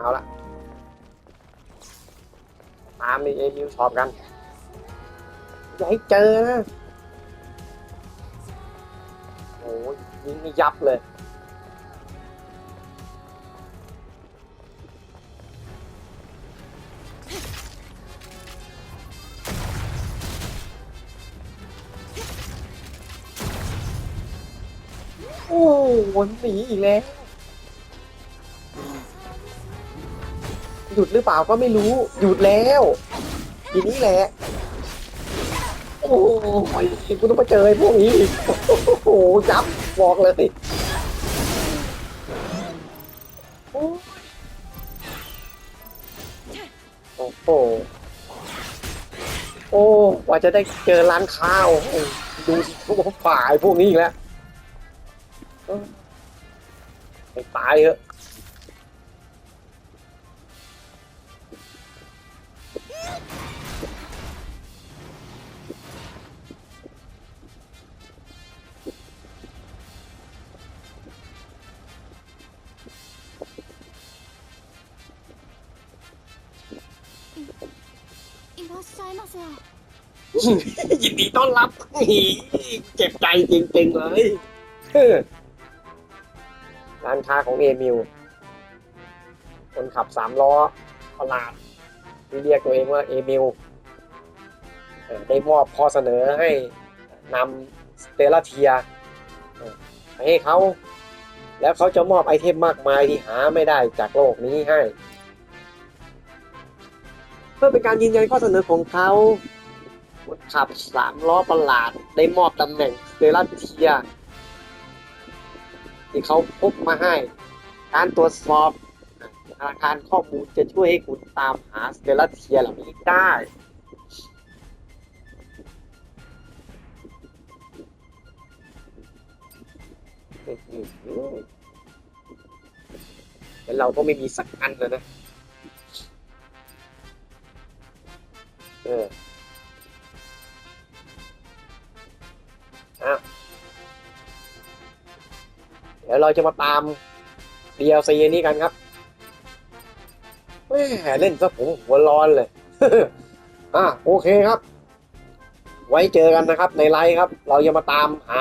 เอาละตามนี่เอมิวชอบกันอย่าให้เจอนะโอ้ยยิงไม่ยับเลยโอ้วนหนีอีกแล้ว หยุดหรือเปล่าก็ไม่รู้ หยุดแล้วทีนี้แหละ โอ้ยกูต้องมาเจอไอ้พวกนี้อีกโอ้โหยับบอกเลยโอ้โหโอ้ว่าจะได้เจอร้านข้าวดูพวกฝ่ายพวกนี้อีกแล้วไปตายเถอะ ยินดีต้อนรับนี่เจ็บใจจริงๆเลยร้านค้าของเอมิวคนขับสามล้อประหลาดที่เรียกตัวเองว่าเอมิว ได้มอบข้อเสนอให้นำสเตลเทียไปให้เขา แล้วเขาจะมอบไอเทมมากมายที่หาไม่ได้จากโลกนี้ให้ เพื่อเป็นการยืนยันข้อเสนอของเขาคนขับสามล้อประหลาดได้มอบตำแหน่งสเตลเทีย ที่เขาพกมาให้ การตรวจสอบธนาคารข้อมูลจะช่วยให้คุณตามหาสเตลเทียเหล่านี้ได้ แต่เราก็ไม่มีสักอันเลยนะ เอออะเดี๋ยวเราจะมาตาม DLC นี้กันครับแม่เล่นซะผมหัวร้อนเลย อะโอเคครับ ไว้เจอกันนะครับในไลฟ์ครับ เราจะมาตามหา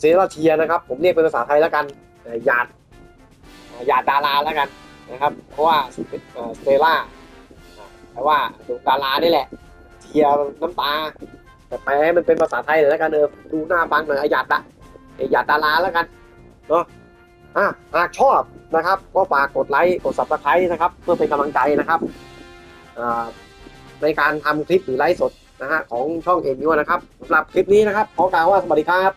เซราเทียนะครับ ผมเรียกเป็นภาษาไทยแล้วกันหยาดหยาดดาราแล้วกันนะครับ เพราะว่าเตล่าแต่ว่าดวงดารานี่แหละ เทียน้ำตา แต่แปลให้มันเป็นภาษาไทยเลยแล้วกันเออดูหน้าฟังหน่อยหยาดอะหยาดดาราแล้วกันเนาะอะหากชอบนะครับ ก็ฝากกดไลค์กด subscribe นะครับ เพื่อเป็นกำลังใจนะครับในการทำคลิปหรือไลฟ์สดนะฮะของช่องเอ็นยูนะครับสำหรับคลิปนี้นะครับขอกล่าวว่าสวัสดีครับ